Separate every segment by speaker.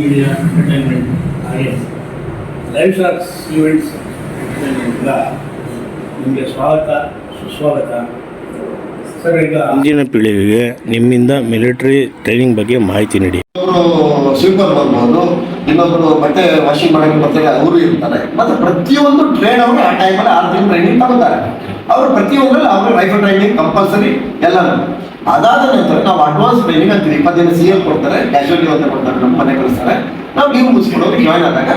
Speaker 1: Media entertainment ಹಾಗೆ live shorts events ನಿಮಗೆ ಸ್ವಾಗತ ಸುಸ್ವಾಗತ. ಸರ್ ಈಗ
Speaker 2: ಮುಂದಿನ ಪೀಳಿಗೆಗೆ ನಿಮ್ಮಿಂದ ಮಿಲಿಟರಿ ಟ್ರೈನಿಂಗ್ ಬಗ್ಗೆ ಮಾಹಿತಿ ನೀಡಿ.
Speaker 3: ಅವರು ಸ್ವೀಪರ್ ಬರ್ಬೋದು. ಇನ್ನೊಬ್ಬರು ಬಟ್ಟೆ ವಾಷಿಂಗ್ ಮಾಡೋಕ್ಕೆ ಬರ್ತಾರೆ. ಅವರು ಇರ್ತಾರೆ. ಮತ್ತೆ ಪ್ರತಿಯೊಂದು ಟ್ರೇಡ್ ಅವರು ಆ ಟೈಮಲ್ಲಿ ಆರು ದಿನ ಟ್ರೈನಿಂಗ್ ತಗೋತಾರೆ ಅವರು ಪ್ರತಿಯೊಂದರಲ್ಲಿ ಅವರು ರೈಫಲ್ ಟ್ರೈನಿಂಗ್ ಕಂಪಲ್ಸರಿ ಎಲ್ಲಾನು. ಅದಾದ ನಂತರ ನಾವು ಅಡ್ವಾನ್ಸ್ ಟ್ರೈನಿಂಗ್ ಅಂತೀವಿ ಇಪ್ಪತ್ತೈದು ಸಿ ಎಲ್ ಕೊಡ್ತಾರೆ ಕ್ಯಾಶುಯಾಲಿಟಿ ಅಂತ ಕೊಡ್ತಾರೆ ನಮ್ಮ ಮನೆ ಕಳಿಸ್ತಾರೆ. ನಾವು ಲೀವ್ ಮುಗಿಸ್ಕೊಂಡು ಜಾಯ್ನ್ ಆದಾಗ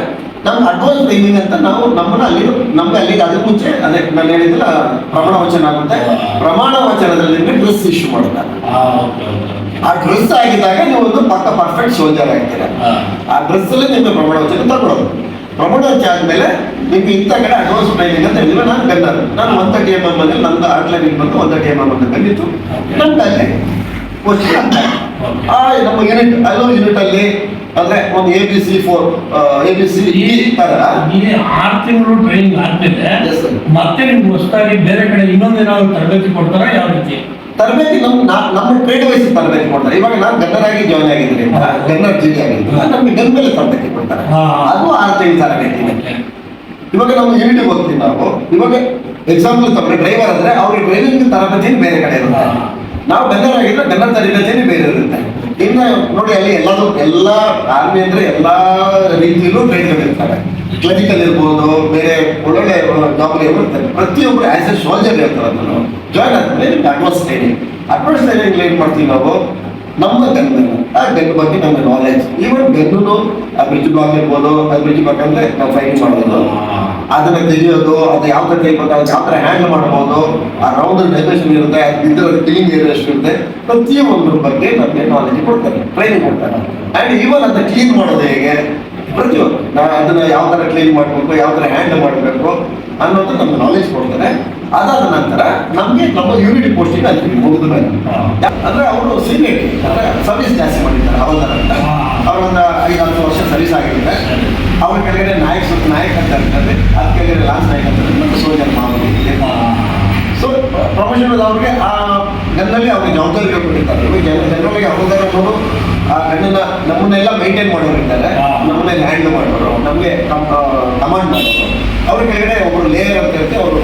Speaker 3: ನಮ್ಗೆ ಅಡ್ವಾನ್ಸ್ ಟ್ರೈನಿಂಗ್ ಅಂತ ನಾವು ನಮ್ಮನ್ನ ಅಲ್ಲಿ ನಮ್ಗೆ ಅಲ್ಲಿ ಅದಕ್ಕೆ ಮುಂಚೆ ಅದೇ ನಾನು ಹೇಳಿದಿಲ್ಲ ಪ್ರಮಾಣ ವಚನ ಆಗುತ್ತೆ. ಪ್ರಮಾಣ ವಚನದಲ್ಲಿ ಡ್ರೆಸ್ ಇಶ್ಯೂ ಮಾಡ್ತಾರೆ ಆ ಡ್ರೆಸ್ ಆಗಿದ್ದಾಗ ನೀವು ಒಂದು ಪಕ್ಕ ಪರ್ಫೆಕ್ಟ್ ಸೋಲ್ಜರ್ ಆಗ್ತೀರ ಆ. ಡ್ರೆಸ್ ಅಲ್ಲಿ ನಿಮಗೆ ಪ್ರಮಾಣ ವಚನ ತಗೊಳ್ಳೋದು ಪ್ರಮಾಣ ಆದಮೇಲೆ ನಿಮ್ಗೆ ಇಂಥ ಕಡೆ ಅಡ್ವಾನ್ಸ್ ಟ್ರೈನಿಂಗ್ ಅಂತ ಹೇಳಿದ್ರೆ ನಾನು ಗನ್ನರ್ ನಾನು ಒಂದ ತರ್ಟಿ ಎಂ ಎಂ ಅಲ್ಲಿ ನಂದು ಆಟ್ಲೈನಿಂಗ್ ಬಂದು ಒನ್ ತರ್ಟಿ ಎಂ ಎಂ ಅಂತ ಅಲ್ಲಿ. ಅಂತ. ಆ ನಮ್ಮ ಯೂನಿಟ್ ಅಲ್ಲೊಂದು ಯೂನಿಟ್ ಅಲ್ಲಿ ಅಂದ್ರೆ ಒಂದು A B C four A B C ಈ ತರ.
Speaker 4: ಆರು ತಿಂಗಳು ಟ್ರೈನಿಂಗ್ ಆದ್ಮೇಲೆ ಮತ್ತೆ ನಿಮ್ಗೆ ಹೊಸದಾಗಿ ಬೇರೆ ಕಡೆ ಇನ್ನೊಂದು ಏನಾದ್ರು ತರಬೇತಿ ಕೊಡ್ತಾರ? ಯಾವ ರೀತಿ?
Speaker 3: ತರಬೇತಿ ನಮ್ ನಮ್ಮ ಟ್ರೇಡ್ ವೈಸ್ ತರಬೇತಿ ಕೊಡ್ತಾರೆ. ಇವಾಗ ನಾನು ಗನ್ನರ್ ಆಗಿ ಜಾಯ್ನ್ ಆಗಿದ್ದೀನಿ ಗನ್ನರ್ ಜಿಲ್ಲೆ ಆಗಿದ್ದೀನಿ. ನಮ್ಗೆ ಗನ್ ಮೇಲೆ ತರಬೇತಿ ಕೊಡ್ತಾರೆ. ಅದು ಆರು ತಿಂಗಳು ತರಬೇತಿ ಇವಾಗ ನಮ್ಮ ಯೂನಿಟ್ ಹೋಗ್ತೀವಿ ನಾವು. ಇವಾಗ ಎಕ್ಸಾಂಪಲ್ ತಗೊಂಡ್ರೆ ಡ್ರೈವರ್ ಅಂದ್ರೆ ಅವ್ರಿಗೆ ಟ್ರೈನಿಂಗ್ ತರಬೇತಿ ಬೇರೆ ಕಡೆ ಇರುತ್ತೆ. ನಾವು ಗನ್ನರ್ ಆಗಿದ್ರೆ ಗನ್ನರ್ ತರಬೇತಿ ಬೇರೆ ಇರುತ್ತೆ. ಇನ್ನು ನೋಡಿ ಅಲ್ಲಿ ಎಲ್ಲದೂ ಎಲ್ಲ ಆರ್ಮಿ ಅಂದ್ರೆ ಎಲ್ಲಾ ರೀತಿಯಲ್ಲೂ ಟ್ರೈನ್ ಇರ್ತಾರೆ. ಕ್ಲರಿಕಲ್ ಇರ್ಬೋದು ಬೇರೆ ಒಳ್ಳೊಳ್ಳೆ ಜಾಬ್ ಬರ್ತಾರೆ ಪ್ರತಿಯೊಬ್ಬರು ಆಸ್ ಎ ಸೋಲ್ಜರ್ ಇರ್ತಾರೆ ಅದನ್ನು. ಜಾಯ್ನ್ ಆದ್ಮೇಲೆ ಅಡ್ವಾನ್ಸ್ ಟ್ರೈನಿಂಗ್ ಅಡ್ವಾನ್ಸ್ ಟ್ರೈನಿಂಗ್ ಏನ್ ಮಾಡ್ತೀವಿ ನಾವು? ನಮ್ಮ ಗನ್ ಆ ಗನ್ ಬಗ್ಗೆ ನಮ್ಗೆ ನಾಲೆಜ್ ಈವನ್ ಗನ್ನು ಆ ಬ್ರಿಡ್ಜ್ ಬ್ಲಾಕ್ ಇರ್ಬೋದು ಆ ಬ್ರಿಡ್ಜ್ ಬ್ಲಾಕ್ ಅಂದ್ರೆ ನಾವು ಫೈರಿಂಗ್ ಮಾಡೋದು. ಅದನ್ನ ತೆಗೆಯೋದು ಅದು ಯಾವ ತರ ಟೈಪ್ ಯಾವ ತರ ಹ್ಯಾಂಡಲ್ ಮಾಡ್ಬೋದು ಆ ರೌಂಡ್ ಡೈಮೆನ್ಷನ್ ಇರುತ್ತೆ ಇದ್ರ ಕ್ಲೀನ್ ಏರಿಯಾ ಎಷ್ಟು ಇರುತ್ತೆ. ಪ್ರತಿಯೊಂದ್ರ ಬಗ್ಗೆ ನಮಗೆ ನಾಲೆಜ್ ಕೊಡ್ತಾರೆ ಟ್ರೈನಿಂಗ್ ಕೊಡ್ತಾರೆ. ಅಂಡ್ ಈವನ್ ಅದನ್ನ ಕ್ಲೀನ್ ಮಾಡೋದು ಹೇಗೆ? ಪ್ರತಿಯೊಂದು ನಾವು ಅದನ್ನು ಯಾವ ಥರ ಕ್ಲೀನ್ ಮಾಡಬೇಕು ಯಾವ ಥರ ಹ್ಯಾಂಡಲ್ ಮಾಡಬೇಕು ಅನ್ನೋದು ನಮ್ಗೆ ನಾಲೆಜ್ ಕೊಡ್ತಾರೆ. ಅದಾದ ನಂತರ ನಮಗೆ ನಮ್ಮ ಯೂನಿಟ್ ಪೋಸ್ಟಿಂಗ್ ಅಲ್ಲಿ ಮುಗಿದ ಮೇಲೆ ಅಂದ್ರೆ ಅವರು ಸೀನಿಯರ್ ಅಂದ್ರೆ ಸರ್ವಿಸ್ ಜಾಸ್ತಿ ಮಾಡಿದ್ದಾರೆ ಹವಾಲ್ದಾರ್ ಅಂತ. ಅವರೊಂದು ಐದು ಹತ್ತು ವರ್ಷ ಸರ್ವಿಸ್ ಆಗಿರುತ್ತೆ. ಅವ್ರ ಕೆಳಗಡೆ ನಾಯಕ್ ಸ್ವಲ್ಪ ನಾಯಕ್ ಅಂತ ಇರ್ತಾರೆ. ಅದ್ರ ಕೆಳಗಡೆ ಲಾಸ್ ನಾಯಕ್ ಅಂತ ಇರ್ತಾರೆ. ಸೋಜನ್ ಮಾಮೂಲಿ ಸೊ ಪ್ರೊಫೆಷನಲ್ ಅವ್ರಿಗೆ ಆ ಗನ್ನಲ್ಲಿ ಅವ್ರಿಗೆ ಜವಾಬ್ದಾರಿ ಕೊಟ್ಟಿರ್ತಾರೆ ಇವಾಗ ಜನ ಜನರಿಗೆ ಹವಾಲ್ದಾರ್ ಅನ್ನೋರು ಆ ಗನ್ನನ್ನ ನಮ್ಮನ್ನೆಲ್ಲ ಮೈಂಟೈನ್ ಮಾಡೋರು ಇದ್ದಾರೆ.
Speaker 4: ಹಾ.
Speaker 3: ನಮ್ಮನ್ನೇ ಹ್ಯಾಂಡಲ್ ಮಾಡೋರು. ನಮಗೆ ಕಮಾಂಡ್ ಮಾಡೋರು. ಅವ್ರ ಕೆಳಗಡೆ ಒಬ್ಬರು ಲೇಯರ್ ಅಂತ ಹೇಳ್ತಿ ಅವರು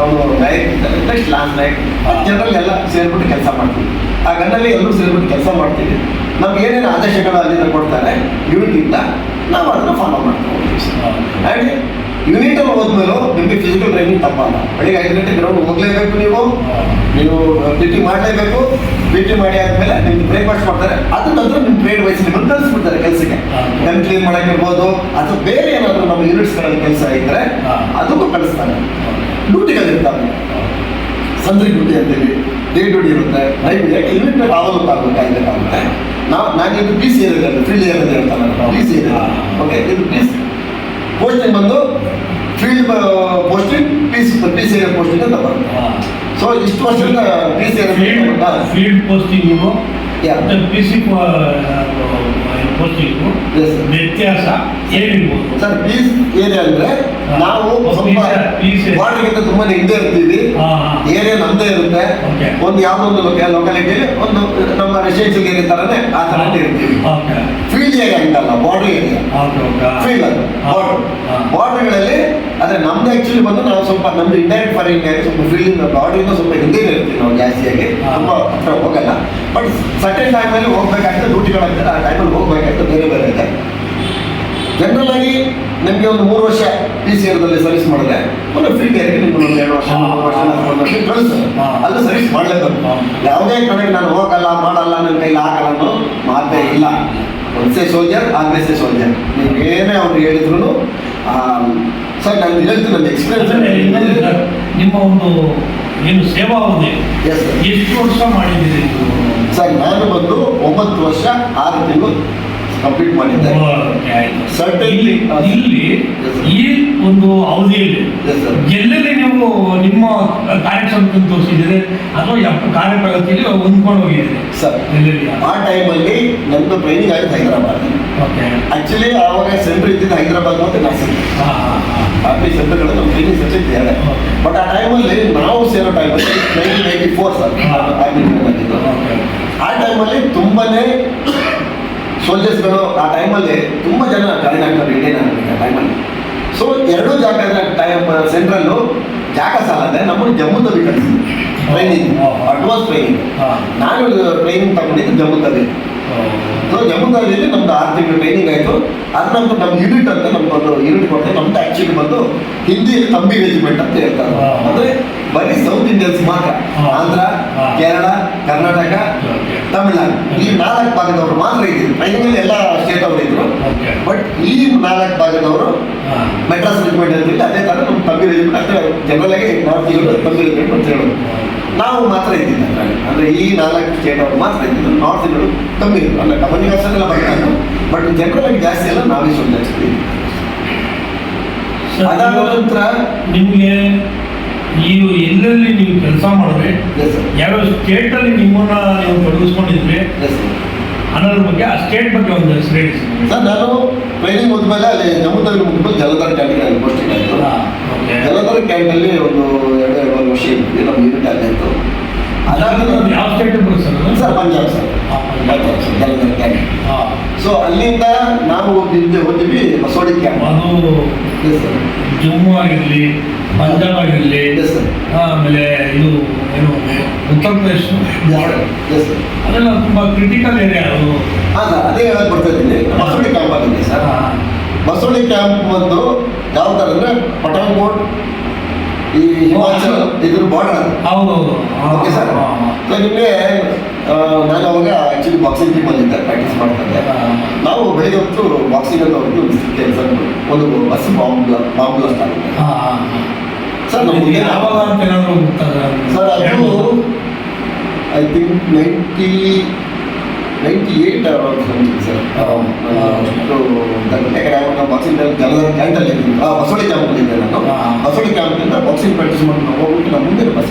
Speaker 3: ಅವರು ಡೈರೆಕ್ಟ್ ಇರ್ತಾರೆ ನೆಕ್ಸ್ಟ್ ಲಾಸ್ಟ್ ನಾಯಕ್ ಜನರಲ್ಲಿ ಎಲ್ಲ ಸೇರ್ಬಿಟ್ಟು ಕೆಲಸ ಮಾಡ್ತೀವಿ. ಆ ಗಂಡಲ್ಲಿ ಎಲ್ಲರೂ ಸೇರ್ಬಿಟ್ಟು ಕೆಲಸ ಮಾಡ್ತೀವಿ. ನಮ್ಗೆ ಏನೇನು ಆದೇಶಗಳು ಅಲ್ಲಿಂದ ಕೊಡ್ತಾರೆ ಡ್ಯೂಟಿಯಿಂದ ನಾವು ಅದನ್ನು ಫಾಲೋ ಮಾಡ್ತೀವಿ. ಆ್ಯಂಡ್ ಯೂನಿಟ್ ಅಲ್ಲಿ ಹೋದ್ಮೇಲೆ ನಿಮಗೆ ಫಿಸಿಕಲ್ ಟ್ರೈನಿಂಗ್ ತಪ್ಪಲ್ಲ. ಬೆಳಿಗ್ಗೆ ಐದು ಗಂಟೆ ಗ್ರೌಂಡ್ ಹೋಗ್ಲೇಬೇಕು ನೀವು. ನೀವು ಪಿ ಟಿ ಮಾಡಲೇಬೇಕು. ಪಿ ಟಿ ಮಾಡಿ ಆದ್ಮೇಲೆ ನಿಮ್ಗೆ ಬ್ರೇಕ್ಫಾಸ್ಟ್ ಮಾಡ್ತಾರೆ. ಅದ್ರ ನಂತರ ನಿಮ್ಮ ಟ್ರೇಡ್ ವೈಸ್ ನಿಮ್ಮನ್ನು ಕಳಿಸ್ಬಿಡ್ತಾರೆ ಕೆಲಸಕ್ಕೆ. ಗನ್ ಕ್ಲೀನ್ ಮಾಡಕ್ಕಿರ್ಬೋದು ಅಥವಾ ಬೇರೆ ಏನಾದರೂ ನಮ್ಮ ಯೂನಿಟ್ಸ್ಗಳಲ್ಲಿ ಕೆಲಸ ಇದ್ದರೆ. ಅದಕ್ಕೂ ಕಳಿಸ್ತಾರೆ. ಡ್ಯೂಟಿಗಳಿರ್ತಾವೆ ಸಂಜೆ ಡ್ಯೂಟಿ ಅಂತೇಳಿ ಡೇ ಡ್ಯೂಟಿ ಇರುತ್ತೆ ನೈಟ್ ಯೂನಿಟ್ ಆಗಲು ಕಾಗಬೇಕಾಗುತ್ತೆ ನಾವು ನಾನು ಇದು ಪಿ ಸಿ ಏರಿಯಾದಲ್ಲಿ ಫೀಲ್ಡ್ ಏರಿಯಾದಲ್ಲಿ ಹೇಳ್ತಾನೆ ಪಿ ಸಿ ಏರಿಯಾ ಓಕೆ ಇದು ಪಿ ಸಿ ಪೋಸ್ಟಿಂಗ್ ಬಂದು field posting P C P C area posting ಅಂತ ಬರುತ್ತೆ ಸೊ ಇಷ್ಟು ವರ್ಷದಿಂದ P C
Speaker 4: field
Speaker 3: area
Speaker 4: field posting
Speaker 3: Yeah.
Speaker 4: ಮತ್ತೆ ಪಿ ಸಿ
Speaker 3: sir.
Speaker 4: ವ್ಯತ್ಯಾಸ ಏನಿರ್ಬೋದು?
Speaker 3: ಸರ್ ಪೀಸ್ ಏರಿಯಾ ಅಂದ್ರೆ ನಾವು ಸ್ವಲ್ಪ
Speaker 4: Peace-
Speaker 3: ತುಂಬಾನೇ ಹಿಂದೆ ಇರ್ತೀವಿ. ಏರಿಯಾ ನಮ್ದೇ ಇರುತ್ತೆ. ಒಂದು ಯಾವ್ದೊಂದು ಲೊಕಾಲಿಟಿಯಲ್ಲಿ ಒಂದು ನಮ್ಮ ರೆಸಿಡೆನ್ಸಿಯಲ್ ಏರಿಯಾ ತರನೇ ಆ ತರನೇ ಇರ್ತೀವಿ. ಫೀಲ್ಡ್ ಏರಿಯಾ ಅಂತಲ್ಲ ಬಾರ್ಡರ್ ಏರಿಯಾ ಫೀಲ್ಡ್ ಅದು ಬಾರ್ಡರ್ ಬಾರ್ಡರ್ಗಳಲ್ಲಿ ಆದ್ರೆ ನಮ್ದು ಆಕ್ಚುಲಿ ಬಂದು ನಾವು ಸ್ವಲ್ಪ ನಮ್ದು ಇಂಡೈರೆಕ್ಟ್ ಫಾರಿನ್ ಸ್ವಲ್ಪ ಫೀಲ್ಡ್ ಬಾರ್ಡರಿಂದ ಸ್ವಲ್ಪ ಹಿಂದೆ ಇರ್ತೀವಿ ನಾವು ಜಾಸ್ತಿಯಾಗಿ. ತುಂಬಾ ಹತ್ರ ಹೋಗಲ್ಲ. ಬಟ್ ಸರ್ಟೆನ್ ಟೈಮಲ್ಲಿ ಹೋಗ್ಬೇಕಾಗ್ತದೆ ಡ್ಯೂಟಿಗಳಾಗ್ತದೆ ಆ ಟೈಮಲ್ಲಿ ಹೋಗ್ಬೇಕಾಗ್ತದೆ. ಬೇರೆ ಬೇರೆ ಇದೆ ಜನರಲ್ ಆಗಿ ನಿಮಗೆ ಒಂದು ಮೂರು ವರ್ಷ ಪಿ ಸಿ ಎಲ್ ಸರ್ವಿಸ್ ಮಾಡಿದ್ರೆ ಒಂದು ಫ್ರೀ ಏರಿಯಾಗೆ ನಿಮ್ಗೆ ಒಂದು ಎರಡು ವರ್ಷ ಮೂರು ವರ್ಷ ನಾಲ್ಕು ವರ್ಷ ಕಳಿಸ್ತಾರೆ ಅಲ್ಲಿ ಸರ್ವಿಸ್ ಮಾಡಲೇಬೇಕು. ಯಾವುದೇ ಕಡೆಗೆ ನಾನು ಹೋಗಲ್ಲ ಮಾಡಲ್ಲ ನನ್ನ ಕೈಲಿ ಹಾಕಲ್ಲ ಅನ್ನೋ ಮಾತೇ ಇಲ್ಲ. ಒಂದ್ಸೇ ಸೋಲ್ಜರ್ ಆಗ್ಲೇಸೇ ಸೋಲ್ಜರ್ ನೀವು ಏನೇ ಅವ್ರು ಹೇಳಿದ್ರು ಸರ್ ನಾನು ಹೇಳ್ತೀನಿ ನನ್ನ ಎಕ್ಸ್ಪೀರಿಯನ್ಸ್
Speaker 4: ನಿಮ್ಮ ಒಂದು ಏನು ಸೇವಾ ಅವಧಿ? ಎಷ್ಟು ವರ್ಷ ಮಾಡಿದ್ದೀರಿ?
Speaker 3: ಸರ್ ನಾನು ಬಂದು ಒಂಬತ್ತು ವರ್ಷ ಆರು ತಿಂಗಳು ಕಂಪ್ಲೀಟ್ ಮಾಡಿದ್ದಾರೆ.
Speaker 4: ಇಲ್ಲಿ ಇಲ್ಲಿ ಈ ಒಂದು ಅವಧಿಯಲ್ಲಿ ಎಲ್ಲೆಲ್ಲಿ ನೀವು ನಿಮ್ಮ ಕಾರ್ಯಕ್ಷಮತೆ ತೋರಿಸಿದ್ದೀರಿ? ಅಥವಾ ಕಾರ್ಯಪ್ರಗತಿಯಲ್ಲಿ ಹೊಂದ್ಕೊಂಡು ಹೋಗಿದ್ದೀರಿ?
Speaker 3: ಸರ್ ಆ ಟೈಮಲ್ಲಿ ನಮ್ಮದು ಟ್ರೈನಿಂಗ್ ಆಗಿದೆ ಹೈದರಾಬಾದ್
Speaker 4: ಓಕೆ
Speaker 3: ಆಕ್ಚುಲಿ ಆವಾಗ ಸೆಂಟರ್ ಇದ್ದಿದ್ದು ಹೈದರಾಬಾದ್ ಮತ್ತು ನಾಸಿಕ್ ಆರ್ಮಿ ಸೆಂಟರ್ಗಳು ನಮ್ಮ ಟ್ರೈನಿಂಗ್ ಸೆಂಟರ್ ಇದೆ ಬಟ್ ಆ ಟೈಮಲ್ಲಿ ನಾವು ಸೇರೋ ಟೈಮಲ್ಲಿ ನೈನ್ಟೀನ್ ಏಯ್ಟಿ ಫೋರ್ ಸರ್ ಆ ಟೈಮಲ್ಲಿ ತುಂಬಾನೇ ಸೋಲ್ಜರ್ಸ್ಗಳು ಆ ಟೈಮಲ್ಲಿ ತುಂಬ ಜನ ಜಾಯಿನ್ ಆಗ್ತಾರೆ ಇಂಡಿಯನ್ ಆರ್ಮಿ ಆ ಟೈಮಲ್ಲಿ ಸೊ ಎರಡೂ ಜಾಗ ಟೈಮ್ ಸೆಂಟ್ರಲ್ಲು ಜಾಗ ಸಾಲದೆ ನಮ್ಮನ್ನು ಜಮ್ಮು ತವಿ ಕಳಿಸಿದ್ರು ಟ್ರೈನಿಂಗ್ ಅಡ್ವಾನ್ಸ್ ಟ್ರೈನಿಂಗ್ ನಾನು ಟ್ರೈನಿಂಗ್ ತಗೊಂಡಿದ್ದು ಜಮ್ಮುದಲ್ಲಿ ತವಿ ಸೊ ಜಮ್ಮು ತಾವಿಯಲ್ಲಿ ನಮ್ದು ಆರು ತಿಂಗಳು ಟ್ರೈನಿಂಗ್ ಆಯಿತು. ಅದು ನಮ್ದು ನಮ್ಮ ಯೂನಿಟ್ ಅಂತ ನಮ್ಗೊಂದು ಯೂನಿಟ್ ಕೊಡ್ತಾರೆ. ನಮ್ದು ಆ್ಯಕ್ಚುಲಿ ಬಂದು ಹಿಂದಿ ತಂಬಿ ರೆಜಿಮೆಂಟ್ ಅಂತ ಹೇಳ್ತಾರೆ. ಅಂದರೆ ಬರೀ ಸೌತ್ ಇಂಡಿಯನ್ಸ್ ಮಾತ್ರ. ಆಂಧ್ರ. ಕೇರಳ ಕರ್ನಾಟಕ ತಮಿಳುನಾಡು. ಈ ನಾಲ್ಕು ಭಾಗದವರು ಮಾತ್ರ ಇದ್ದಿದ್ರು ಟ್ರೈನಿಂಗಲ್ಲಿ ಎಲ್ಲ ಸ್ಟೇಟ್ ಅವರು ಇದ್ರು. ಬಟ್ ಈ ನಾಲ್ಕು ಭಾಗದವರು ಮೆಡ್ರಾಸ್ ರೆಜಿಮೆಂಟ್ ಅಂತಿಲ್ಲ ಅದೇ ಥರ ನಮ್ಮ ರೆಜಿಮೆಂಟ್ ಅಷ್ಟೇ ಜನರಲ್ ಆಗಿ ನಾರ್ತ್ ಇರೋದು ತಮಿಳು ರೆಜಿಮೆಂಟ್ ಅಂತ ಹೇಳೋದು. ನಾವು ಮಾತ್ರ ಇದ್ದಿದ್ದು ಅಂದ್ರೆ ಅಂದರೆ ಈ ನಾಲ್ಕು ಸ್ಟೇಟ್ ಅವರು ಮಾತ್ರ ಇದ್ದಿದ್ದು ನಾರ್ತ್ ಅಲ್ಲ ಇದ್ರು ಅಲ್ಲ ಕಮ್ಯುನಿಕೇಷನ್ ಬರ್ತಾರೆ ಬಟ್ ಜನರಲ್ ಆಗಿ ಜಾಸ್ತಿ ಎಲ್ಲ ನಾವೇ ಸುಮ್ಮನೆ ಅದಾದ ನಂತರ
Speaker 4: ನಿಮಗೆ ನೀವು ಎಲ್ಲೆಲ್ಲಿ ನೀವು ಕೆಲಸ ಮಾಡಿದ್ರೆ ಯಾವ ಸ್ಟೇಟಲ್ಲಿ ನಿಮ್ಮನ್ನ ನೀವು ತೊಡಗಿಸ್ಕೊಂಡಿದ್ರಿ ಅನ್ನೋದ್ರ ಬಗ್ಗೆ ಆ ಸ್ಟೇಟ್ ಬಗ್ಗೆ ಒಂದು ಹೇಳಿ
Speaker 3: ಸರ್ ನಾನು ಟ್ರೈನಿಂಗ್ ಹೋದ್ಮೇಲೆ ಅಲ್ಲಿ ಜಮ್ಮುದಲ್ಲಿ ಮುಗಿದ್ಮೇಲೆ ಜಲಧಾರ ಕ್ಯಾಂಪಿಗೆ ಅಲ್ಲಿ ಪೋಸ್ಟಿಂಗ್ ಆಯಿತು ಜಲಧಾರ ಕ್ಯಾಂಪಲ್ಲಿ ಒಂದು ಎರಡು ಎರಡು ವರ್ಷ ಇದ್ವಿ ನಮ್ಮ ಯೂನಿಟ್ ಇತ್ತು ಅದಾದ
Speaker 4: ಯಾವ state sir
Speaker 3: Punjab sir
Speaker 4: Punjab.
Speaker 3: Sir Jalandhar camp so ಅಲ್ಲಿಂದ ನಾವು ಹೋಗಿದ್ದೆ ಹೋದ್ವಿ ಮಸೋಡಿ ಕ್ಯಾಂಪ್
Speaker 4: ಅದು ಜಮ್ಮು ಆಗಿರಲಿ ಪಂಜಾಬ್ ಆಗಿರಲಿ ಆಮೇಲೆ ಇದು ಏನು ಉತ್ತರ ಪ್ರದೇಶ ಅದೆಲ್ಲ ತುಂಬ ಕ್ರಿಟಿಕಲ್ ಏರಿಯಾ ಅದು.
Speaker 3: ಹಾಂ ಸರ್ ಅದೇ ಹೇಳಕ್ ಬರ್ತಾ ಇದ್ದೀನಿ. ಮಸೋಡಿ ಕ್ಯಾಂಪ್ ಆಗಿದೆ ಸರ್ ಬಸವಳ್ಳಿ ಕ್ಯಾಂಪ್ ಬಂದು ಯಾವ ಥರ ಅಂದರೆ ಪಠಾಣ್ಕೋಟ್ ಈ ಹಿಮಾಚಲ್ ಇದ್ರ ಬಾರ್ಡರ್
Speaker 4: ಹೌದೌದು ಆ,
Speaker 3: ಓಕೆ ಸರ್ ಸೊ ನಿಮಗೆ ನಾನು ಅವಾಗ ಆ್ಯಕ್ಚುಲಿ ಬಾಕ್ಸಿಂಗ್ ಟೀಮಲ್ಲಿದ್ದೆ ಪ್ರಾಕ್ಟೀಸ್ ಮಾಡ್ತಾ ಇದ್ದೆ ನಾವು ಬೆಳಿಗ್ಗೆ ಹೊತ್ತು ಬಾಕ್ಸಿಂಗ್ ಅಂತ ಹೋಗಿ ಕೆಲಸ ಒಂದು ಬಸ್ ಬಾಂಬ್ ಬಾಂಬ್ ಬ್ಲಾಸ್ಟ್ ಆಗುತ್ತೆ. ಸರ್ ನಮಗೆ
Speaker 4: ಯಾವಾಗ ಅಂತ ಏನಾದ್ರು
Speaker 3: ಸರ್? ಅದು I think ninety ninety eight something sir ಯಾಕಂದ್ರೆ ಅವಾಗ ಬಾಕ್ಸಿಂಗ್ ಜಲದ ಕ್ಯಾಂಟಲ್ಲಿ ಬಸವಳಿ ಬಂದಿದ್ದೆ ಇದ್ದೆ ನಾನು ಕ್ಯಾಂಪಿಂದ ಬಾಕ್ಸಿಂಗ್ ಪ್ರಾಕ್ಟೀಸ್ ಮಾಡಿ ನಾವು ಹೋಗ್ಬಿಟ್ಟು ನಮ್ಮ ಮುಂದೆ ಬಸ್.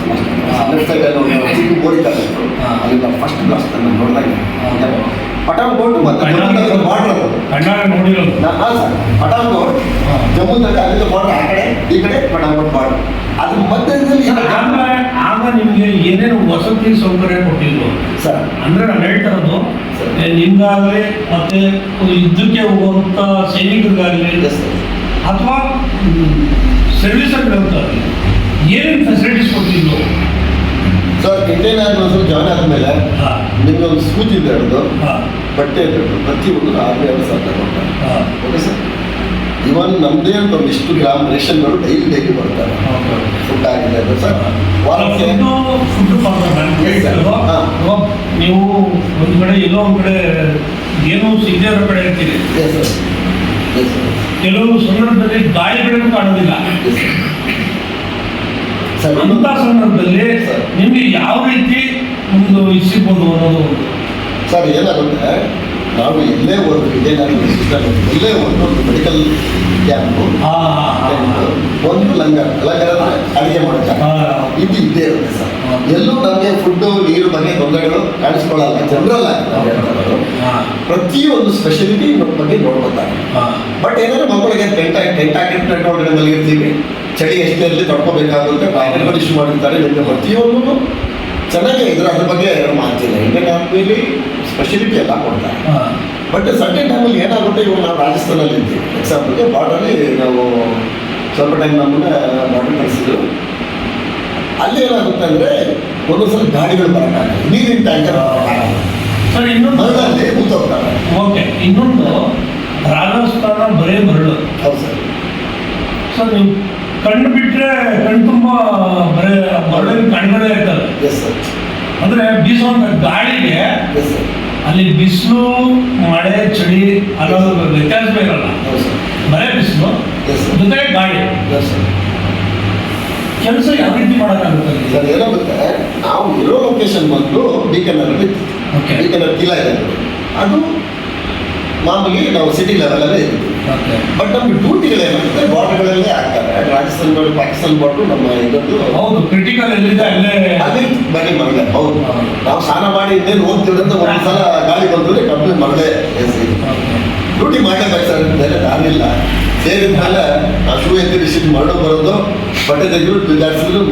Speaker 3: ಲೆಫ್ಟ್ ಸೈಡಲ್ಲಿ ಒಂದು ಚಿಕ್ಕ ಗೋಡಿ ಕಾಲ ಅಲ್ಲಿಂದ ಫಸ್ಟ್ ಬ್ಲಾಸ್ಟ್ ನಾನು ನೋಡಿದಾಗ
Speaker 4: ಪಟಾಂಗ್
Speaker 3: ಪಠಾಣ್ಕೋಟ್ ಮತ್ತು ಬಾರ್ಡರ್ ಹಾ ಸರ್. ಜಮ್ಮು ತನಕ ಅಲ್ಲಿಂದ ಬಾರ್ಡರ್ ಆ ಕಡೆ ಈ ಕಡೆ ಪಠಾಣ್ಕೋಟ್ ಬಾರ್ಡರ್ ಅದ್ರ ಮಧ್ಯದಲ್ಲಿ
Speaker 4: ಆಮೇಲೆ ಆಗ ನಿಮ್ಗೆ ಏನೇನು ವಸತಿ ಸೌಕರ್ಯ ಕೊಟ್ಟಿದ್ರು
Speaker 3: ಸರ್.
Speaker 4: ಅಂದ್ರೆ ನಾನು ಹೇಳ್ತಾ ಇರೋದು ನಿಮ್ಗಾಗಲಿ ಮತ್ತೆ ಯುದ್ಧಕ್ಕೆ ಹೋಗುವಂತ ಸೈನಿಕರಿಗಾಗಲಿ ಅಥವಾ ಸರ್ವಿಸ್ ಇರುವಂತಾಗಲಿ ಏನೇನು ಫೆಸಿಲಿಟೀಸ್ ಕೊಡ್ತಿದ್ರು
Speaker 3: ಸರ್ ಇಂಡಿಯನ್ ಆರ್ಮಿ ಜಾಯ್ನ್ ಆದಮೇಲೆ ನಿಮ್ಗೆ ಒಂದು ಸ್ಕೂಚಿಂದ ಹಿಡಿದು
Speaker 4: ಹಾ,
Speaker 3: ಬಟ್ಟೆ ಹಿಡಿದು ಪ್ರತಿಯೊಂದು ಆರ್ಮಿ ಅವರು ಸರ್ಕಾರ ಕೊಡ್ತಾರೆ ಓಕೆ ಸರ್ ಇವನ್ ನಮ್ಮದೇ ಅಂತ ಒಂದಿಷ್ಟು ಗ್ರಾಮ್ ರೇಷನ್ಗಳು ಡೈಲಿ ಡೈಲಿ ಬರ್ತಾರೆ. ಫುಡ್ ಆಗಿದೆ ಸರ್ ವಾರಕ್ಕೆ
Speaker 4: ಫುಡ್ ನೀವು ಒಂದು ಕಡೆ ಎಲ್ಲೋ ಒಂದು ಕಡೆ ಏನು ಸಿಗದೇ ಇರೋ ಕಡೆ
Speaker 3: ಹೇಳ್ತೀರಿ ಸರ್
Speaker 4: ಕೆಲವು ಸಂದರ್ಭದಲ್ಲಿ ಕಾಣೋದಿಲ್ಲ
Speaker 3: ಎಸ್ ಸರ್
Speaker 4: ಅಂತ ಸಂದರ್ಭದಲ್ಲಿ ನಿಮಗೆ ಯಾವ ರೀತಿ ಒಂದು ಸಿಗ್ಬೋದು ಅನ್ನೋದು
Speaker 3: ಸರ್ ಏನಾಗುತ್ತೆ? ನಾವು ಎಲ್ಲೇ ಒಂದು ಆರ್ಮಿ ಸಿಸ್ಟಮ್ ಎಲ್ಲೇ ಒಂದು ಮೆಡಿಕಲ್ ಕ್ಯಾಂಪು ಒಂದು ಲಂಗರ್ ಲಂಗರ್ ಅಡಿಗೆ ಮಾಡೋದು
Speaker 4: ಆ,
Speaker 3: ಇದು ಇದ್ದೇ ಇರುತ್ತೆ ಸರ್. ಎಲ್ಲೂ ನಮಗೆ ಫುಡ್ಡು ಬಗ್ಗೆ ತೊಂದರೆಗಳು ಕಾಣಿಸ್ಕೊಳ್ಳಲ್ಲ. ಜನರಲ್ ಆಗಿ. ಪ್ರತಿಯೊಂದು ಸ್ಪೆಷಲಿಟಿ ನಮ್ಮ ಬಗ್ಗೆ ನೋಡ್ಕೊತಾರೆ. ಬಟ್ ಏನಂದ್ರೆ ಮಕ್ಕಳಿಗೆ ಟೆಂಟ್ ಟೆಂಟ್ ಹಾಕಿ ಟೆಂಟ್ ಒಳಗಡೆ ಇರ್ತೀವಿ. ಚಳಿ ಎಷ್ಟೇ ಇರಲಿ ತಡ್ಕೋಬೇಕಾಗುತ್ತೆ ಬ್ಯಾನೆಟ್ಗಳು ಇಶ್ಯೂ ಮಾಡಿರ್ತಾರೆ ಮತ್ತೆ ಪ್ರತಿಯೊಂದು ಚೆನ್ನಾಗಿ ಇದ್ರೆ ಅದ್ರ ಬಗ್ಗೆ ಮಾತಿಲ್ಲ ಇಂಡಿಯನ್ ಆರ್ಮಿಲಿ ಸ್ಪೆಷಲಿಟಿ ಎಲ್ಲ ಕೊಡ್ತಾರೆ. ಬಟ್ ಸರ್ಟನ್ ಟೈಮಲ್ಲಿ ಏನಾಗುತ್ತೆ ಇವಾಗ ನಾವು ರಾಜಸ್ಥಾನಲ್ಲಿ ಇದ್ದೀವಿ. ಎಕ್ಸಾಂಪಲ್ಗೆ ಬಾರ್ಡರಲ್ಲಿ ನಾವು ಸ್ವಲ್ಪ ಟೈಮ್ ನಮ್ಮನ್ನ ಬಾರ್ಡರ್ ಕಳಿಸಿದ್ರು. ಅಲ್ಲಿ ಏನಾಗುತ್ತೆ ಅಂದರೆ ಒಂದೊಂದ್ಸಲ ಗಾಡಿಗಳು ಬರೋಕ್ಕಾಗಲ್ಲ ನೀರಿನ ಟ್ಯಾಂಕರ್
Speaker 4: ಸರ್ ಇನ್ನೊಂದು
Speaker 3: ಮರಳಲ್ಲಿ ಕೂತೋಗ್ತಾರೆ
Speaker 4: ಓಕೆ ಇನ್ನೊಂದು ರಾಜಸ್ಥಾನ ಬರೇ ಮರಳು.
Speaker 3: ಹೌದು ಸರ್.
Speaker 4: ಸರ್ ನೀವು ಕಣ್ಣು ಬಿಟ್ಟರೆ ಕಣ್ಣು ತುಂಬ ಬರೇ ಮರಳಿನ ಕಣ್ಣುಗಳೇ ಇರ್ತವೆ.
Speaker 3: ಎಸ್ ಸರ್
Speaker 4: ಅಂದರೆ ಬೀಸುವಂಥ ಗಾಳಿಗೆ
Speaker 3: ಎಸ್ ಸರ್
Speaker 4: ಅಲ್ಲಿ ಬಿಸಿಲು ಮಳೆ ಚಳಿ ಅನ್ನೋದು
Speaker 3: ವ್ಯತ್ಯಾಸ ಬೇಕಲ್ಲ
Speaker 4: ಬರೇ ಬಿಸಿಲು. ಜೊತೆಗೆ ಗಾಳಿ.
Speaker 3: ಎಸ್ ಸರ್
Speaker 4: ಕೆಲಸ ಯಾವ ರೀತಿ ಮಾಡೋಕ್ಕಾಗುತ್ತೆ?
Speaker 3: ಸರ್ ಏನಾಗುತ್ತೆ ನಾವು ಇರೋ ಲೊಕೇಶನ್ ಬಂದು ಬೀಕನಲ್ಲಿ
Speaker 4: ಓಕೆ
Speaker 3: ಬೀಕನರ್ ಕಿಲ ಇದೆ. ಅದು ಮಾಮೂಲಿ ನಾವು ಸಿಟಿ ಲೆವೆಲಲ್ಲೇ ಇರ್ತೀವಿ
Speaker 4: ಓಕೆ
Speaker 3: ಬಟ್ ನಮ್ಗೆ ಡ್ಯೂಟಿಗಳೇನಾಗುತ್ತೆ ಬಾರ್ಡರ್ಗಳಲ್ಲೇ ಆಗ್ತಾರೆ ರಾಜಸ್ಥಾನ ಬಾರ್ಡರ್ ಪಾಕಿಸ್ತಾನ ಬಾರ್ಡರ್ ನಮ್ಮ ಇದೊಂದು
Speaker 4: ಹೌದು ಕ್ರಿಟಿಕಲ್ ಎಲ್ಲಿದೆ ಅಲ್ಲೇ
Speaker 3: ಅಲ್ಲಿ ಬಗ್ಗೆ ಮರಳೆ ಹೌದು. ನಾವು ಸ್ನಾನ ಮಾಡಿ ತಿಳಿದಂತ ಒಂದು ಒಂದ್ಸಲ ಗಾಳಿ ಬಂದ್ರೆ ಕಂಪ್ಲೀಟ್ ಮರಳೆ ಎಸ್. ಡ್ಯೂಟಿ ಮಾಡಲೇಬೇಕು ಸರ್ ಬೇರೆ ನಾನಿಲ್ಲ ಸೇರಿದ ಮೇಲೆ ಶೂ ಎತ್ತಿ ಡಿಸಿಟ್ ಮಾಡೋ ಬರೋದು ಬಟ್ಟೆ ತೆಗೆದು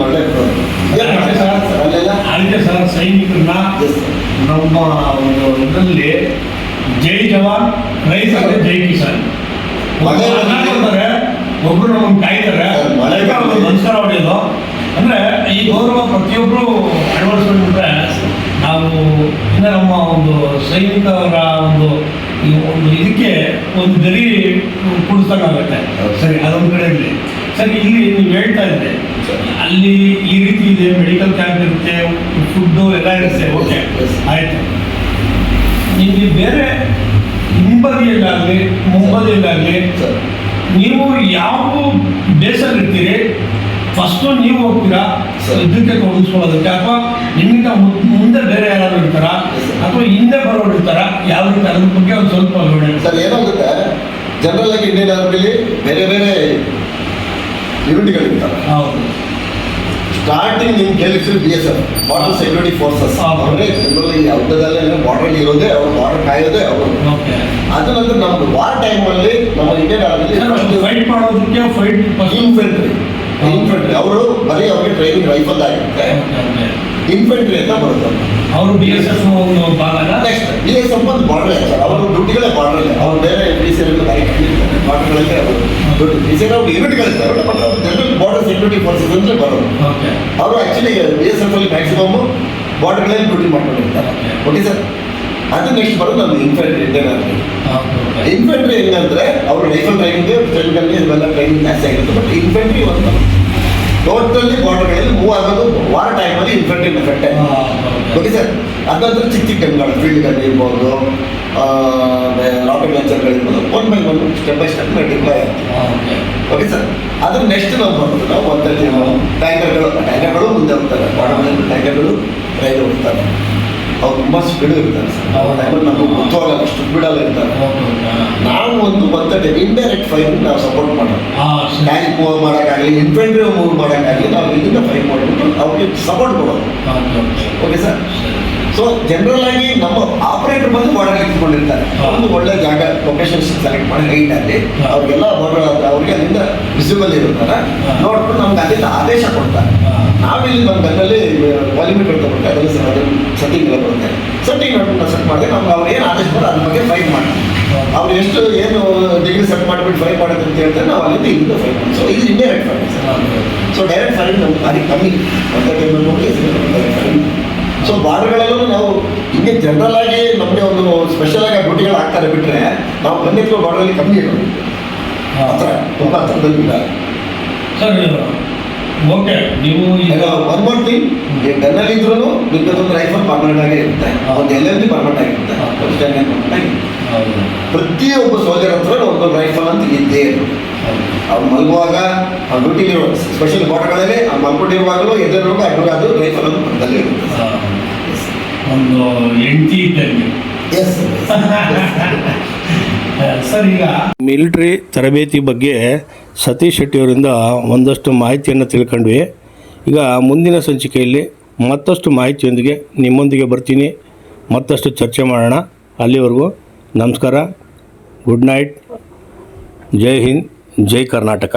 Speaker 3: ಮಾಡ್ತಾರೆ ಸರ್. ಅಲ್ಲೆಲ್ಲ
Speaker 4: ಅದಕ್ಕೆ ಸರ್ ಸೈನಿಕರನ್ನ. ನಮ್ಮ ಒಂದು ಇದರಲ್ಲಿ ಜೈ ಜವಾನ್ ರೈತ ಜೈ ಕಿಸಾನ್.
Speaker 3: ಮಳೆ
Speaker 4: ಒಬ್ರು ನಮ್ಮನ್ನು ಕಾಯ್ತಾರೆ. ನಮಸ್ಕಾರ ಹೊಡೆಯೋದು. ಅಂದ್ರೆ ಈ ಗೌರವ ಪ್ರತಿಯೊಬ್ಬರು ಅಳವಡಿಸ್ಕೊಂಡ್ಬಿಟ್ರೆ ನಾವು ಇನ್ನು ನಮ್ಮ ಒಂದು ಸೈನಿಕರ ಒಂದು ಈ ಒಂದು ಇದಕ್ಕೆ ಒಂದು ಗರಿ ಕುಡಿಸ್ದಂಗಾಗುತ್ತೆ ಸರಿ ಅದೊಂದು ಕಡೆ ಇರಲಿ. ಸರಿ ಇಲ್ಲಿ ನೀವು ಹೇಳ್ತಾ ಇದ್ದೆ. ಅಲ್ಲಿ ಈ ರೀತಿ ಇದೆ ಮೆಡಿಕಲ್ ಕ್ಯಾಂಪ್ ಇರುತ್ತೆ ಫುಡ್ಡು ಎಲ್ಲ ಇರುತ್ತೆ ಓಕೆ
Speaker 3: ಆಯಿತು
Speaker 4: ಆಯ್ತು. ನಿಮಗೆ ಬೇರೆ ಹಿಂಬದಿಯಲ್ಲಾಗಲಿ ಮುಂಬದಿಯಲ್ಲಾಗಲಿ ನೀವು ಯಾವ ಬೇಸಲ್ಲಿ ಇರ್ತೀರಿ? ಫಸ್ಟು ನೀವು ಹೋಗ್ತೀರಾ. ಇದಕ್ಕೆ ತೊಡಗಿಸ್ಕೊಳ್ಳೋದಕ್ಕೆ ಅಥವಾ ನಿಮ್ಮಿಂದ ಮುಂದೆ ಬೇರೆ ಯಾರಾದ್ರು ಇರ್ತಾರಾ. ಅಥವಾ ಹಿಂದೆ ಬರೋರು ಇರ್ತಾರಾ? ಯಾವ ರೀತಿ? ಅದ್ರ ಬಗ್ಗೆ ಒಂದು ಸ್ವಲ್ಪ ಹೇಳಿ
Speaker 3: ಸರ್ ಏನಾಗುತ್ತೆ? ಜನರಲ್ ಆಗಿ ಇಂಡಿಯನ್ ಆರ್ಮಿಲಿ ಬೇರೆ ಬೇರೆ ಯೂನಿಟ್ಗಳಿರ್ತಾರೆ
Speaker 4: ಹೌದು.
Speaker 3: ಸ್ಟಾರ್ಟಿಂಗ್ ನಿಮ್ಗೆ ಕೇಳಿದ್ರು B S F border security forces
Speaker 4: ಹಾ.
Speaker 3: ಅವರೇ ಜನರಲ್ ಈ ಬಾರ್ಡರ್ ಇರೋದೇ ಅವ್ರು ಬಾರ್ಡರ್ ಕಾಯೋದೇ ಅವರು. ಅದ ನಂತರ ನಮ್ದು ವಾರ್ ಟೈಮಲ್ಲಿ ನಮ್ಮ ಇಂಡಿಯನ್ ಆರ್ಮಿ
Speaker 4: ಫೈಟ್ ಮಾಡೋದಕ್ಕೆ ಫೈಟ್
Speaker 3: ಇನ್ಫೆಂಟ್ರಿ ಇನ್ಫೆಂಟ್ರಿ ಅವರು ಬರೀ ಅವ್ರಿಗೆ ಟ್ರೈನಿಂಗ್ ರೈಫಲ್ ಆಗಿರುತ್ತೆ ಇನ್ಫೆಂಟ್ರಿ ಅಂತ ಬರುತ್ತೆ.
Speaker 4: ಅವರು B S F
Speaker 3: next B S F ಒಂದು ಬಾರ್ಡರ್ ಸರ್. ಅವರು ಡ್ಯೂಟಿಗಳೇ ಬಾರ್ಡರ್ ಇಲ್ಲ ಅವ್ರು ಬೇರೆ ಪಿ ಸಿ ಬಾರ್ಡರ್ಗಳಲ್ಲೇ ಅವರು ಬಿ ಸಿ ಅವ್ರು ಬಟ್ ಅವ್ರು ಜನರಲ್ ಬಾರ್ಡರ್ ಸೆಕ್ಯೂರಿಟಿ ಫೋರ್ಸಸ್ ಅಂದ್ರೆ ಬರೋದು. ಅವರು ಆಕ್ಚುಲಿ ಬಿ ಎಸ್ ಎಫ್ ಅಲ್ಲಿ ಮ್ಯಾಕ್ಸಿಮಮ್ ಬಾರ್ಡರ್ಗಳಲ್ಲಿ ಡ್ಯೂಟಿ ಮಾಡ್ಕೊಂಡಿರ್ತಾರೆ ಓಕೆ ಸರ್ ಅದು ನೆಕ್ಸ್ಟ್ ಬರೋದು ನಮ್ದು ಇನ್ಫೆಂಟ್ರಿ ಇಂಡಿಯನ್ ಆರ್ಮಿ ಇನ್ಫೆಂಟ್ರಿ ಹೆಂಗಂದ್ರೆ ಅವರು ರೈಫಲ್ ಟ್ರೈನಿಂಗ್ ಟ್ರೈನಿಂಗ್ ಇವೆಲ್ಲ ಟ್ರೈನಿಂಗ್ ಜಾಸ್ತಿ ಆಗಿರುತ್ತೆ ಬಟ್ ಇನ್ಫೆಂಟ್ರಿ ಒಂದು ಟೋಟಲಿ ಬಾರ್ಡರ್ಗಳಲ್ಲಿ ಮೂವ್ ಆಗೋದು ವಾರ ಟೈಮಲ್ಲಿ ಇನ್ಫೆಂಟ್ರಿ ಎಫೆಕ್ಟ್. ಓಕೆ ಸರ್ ಅದಂದ್ರೆ ಚಿಕ್ಕ ಚಿಕ್ಕ ಟೈಮ್ಗಳು ಫೀಲ್ಡ್ ಗನ್ ಇರ್ಬೋದು rocket ಲಾಂಚರ್ಗಳಿರ್ಬೋದು one by one step by step deploy ಆಗ್ತದೆ ಓಕೆ ಸರ್ ಅದ್ರ ನೆಕ್ಸ್ಟ್ ನಾವು ಬರ್ತದೆ ನಾವು ಒಂದು ಟ್ಯಾಂಕರ್ಗಳು ಟ್ಯಾಂಕರ್ಗಳು ಮುಂದೆ ಹೋಗ್ತಾರೆ. ಬಾರ್ಡರ್ಗಳಲ್ಲಿ ಟ್ಯಾಂಕರ್ಗಳು ರೈಲು ಹೋಗ್ತಾರೆ. ಅವ್ರು ತುಂಬ ಸ್ಪೀಡ್ ಇರ್ತಾರೆ ಸರ್ ಅವ್ರ ಟೈಮಲ್ಲಿ ನಮಗೆ ಗೊತ್ತಾಗಲ್ಲ ಅಷ್ಟು ಸ್ಪೀಡಲ್ಲಿ ಇರ್ತಾರೆ. ನಾವು ಒಂದು ಒತ್ತಡ ಇಂಡೈರೆಕ್ಟ್ ಫೈರ್ ನಾವು ಸಪೋರ್ಟ್ ಮಾಡೋದು. ಟ್ಯಾಂಕ್ ಮೂವ್ ಮಾಡೋಕ್ಕಾಗಲಿ ಇನ್ಫೆಂಟ್ರಿ ಮೂವ್ ಮಾಡೋಕ್ಕಾಗಲಿ ನಾವು ಇದನ್ನ ಫೈರ್ ಮಾಡಿಬಿಟ್ಟು ಅವ್ರಿಗೆ ಸಪೋರ್ಟ್ ಕೊಡೋದು. Okay sir. ಸೊ ಜನರಲ್ ಆಗಿ ನಮ್ಮ ಆಪರೇಟರ್ ಬಂದು ಬಾರ್ಡರ್ ಇಟ್ಕೊಂಡಿರ್ತಾರೆ ಒಂದು ಒಳ್ಳೆ ಜಾಗ ಲೊಕೇಶನ್ ಸೆಲೆಕ್ಟ್ ಮಾಡಿ ಹೈಟ್ ಅಲ್ಲಿ.
Speaker 4: ಹಾ.
Speaker 3: ಅವ್ರಿಗೆಲ್ಲ ಬಾರ್ಡರ್ ಅವ್ರಿಗೆ ಅಲ್ಲಿಂದ ವಿಸಿಬಲ್
Speaker 4: ಇರುತ್ತಾರೆ.
Speaker 3: ನೋಡ್ಕೊಂಡು ನಮ್ಗೆ ಅಲ್ಲಿಂದ ಆದೇಶ ಕೊಡ್ತಾರೆ. ನಾವಿಲ್ಲಿ ನಮ್ಮ ಗನ್ನಲ್ಲಿ ವಾಲ್ಯೂಮೀಟರ್ ತಗೊಂಡು ಅದರಲ್ಲಿ ಸರ್ ಅದನ್ನು ಸೆಟ್ಟಿಂಗ್ ಬರುತ್ತೆ. ಸೆಟ್ಟಿಂಗ್ ನೋಡ್ಕೊಂಡು ಸೆಟ್ ಮಾಡಿದ್ರೆ ನಮ್ಗೆ ಅವ್ರು ಏನು ಆದೇಶ ಬರೋ ಅದ್ರ ಬಗ್ಗೆ ಫೈಟ್ ಮಾಡ್ತೀವಿ ಅವ್ರು ಎಷ್ಟು ಏನು ಡಿಗ್ರಿ ಸೆಟ್ ಮಾಡಿಬಿಟ್ಟು ಫೈಟ್ ಮಾಡೋದು ಅಂತ ಹೇಳ್ತಾರೆ ನಾವು ಅಲ್ಲಿಂದ ಇಲ್ಲಿಂದ ಫೈಟ್ ಮಾಡಿ ಸೊ ಇದು indirect fire sir so direct fire ನಮ್ಗೆ ಭಾರಿ ಕಮ್ಮಿ. ಅಂತ ಟೈಮಲ್ಲಿ ನೋಡಿ ಸೊ ಬಾರ್ಗಳಲ್ಲೂ ನಾವು ಹಿಂಗೆ ಜನರಲ್ ಆಗಿ ನಮಗೆ ಒಂದು ಸ್ಪೆಷಲ್ ಆಗಿ ಡ್ಯೂಟಿಗಳು ಹಾಕ್ತಾರೆ ಬಿಟ್ಟರೆ ನಾವು ಬಂದಿರೋ ಬಾರ್ಡ್ರಲ್ಲಿ ಕಮ್ಮಿ ಇರೋದು ತುಂಬ ಹತ್ರದಲ್ಲಿ ಇಲ್ಲ
Speaker 4: ಸರ್ ಓಕೆ ನೀವು ಈಗ
Speaker 3: ಒನ್ ಮೋರ್ ಥಿಂಗ್ ಈ ಗನ್ನಲ್ಲಿ ಇದ್ರೂ ನಿಮ್ಗೆ ರೈಫಲ್ ಪರ್ಮನೆಂಟ್ ಆಗೇ ಇರುತ್ತೆ. ಒಂದು ಎಲ್ ಎಲ್ ಬಿ ಪರ್ಮನೆಂಟ್ ಆಗಿರುತ್ತೆ ಪ್ರತಿಯೊಬ್ಬ ಸೋಲ್ಜರ್ ಹತ್ರ ಒಂದೊಂದು ರೈಫಲ್ ಅಂತ ಇದ್ದೇ ಅವ್ರು ಮಲಗುವಾಗ ಅವ್ರು ಡ್ಯೂಟಿ ಸ್ಪೆಷಲ್ ಬಾಟಗಳಲ್ಲಿ ಅವ್ರು ಮಲ್ಕೊಂಡಿರುವಾಗಲೂ ಎದುರುವಾಗ ಅಡ್ಡುಗ ಅದು ರೈಫಲ್ ಅಂತ ಪಕ್ಕದಲ್ಲಿ ಇರುತ್ತೆ.
Speaker 4: ಒಂದು ಎಂಟಿ ಇದ್ದಂಗೆ.
Speaker 3: ಎಸ್
Speaker 2: ಮಿಲಿಟ್ರಿ ತರಬೇತಿ ಬಗ್ಗೆ ಸತೀಶ್ ಶೆಟ್ಟಿಯವರಿಂದ ಒಂದಷ್ಟು ಮಾಹಿತಿಯನ್ನು ತಿಳ್ಕೊಂಡ್ವಿ. ಈಗ ಮುಂದಿನ ಸಂಚಿಕೆಯಲ್ಲಿ ಮತ್ತಷ್ಟು ಮಾಹಿತಿಯೊಂದಿಗೆ ನಿಮ್ಮೊಂದಿಗೆ ಬರ್ತೀನಿ. ಮತ್ತಷ್ಟು ಚರ್ಚೆ ಮಾಡೋಣ. ಅಲ್ಲಿವರೆಗೂ ನಮಸ್ಕಾರ. Good night. ಜೈ ಹಿಂದ್, ಜೈ ಕರ್ನಾಟಕ.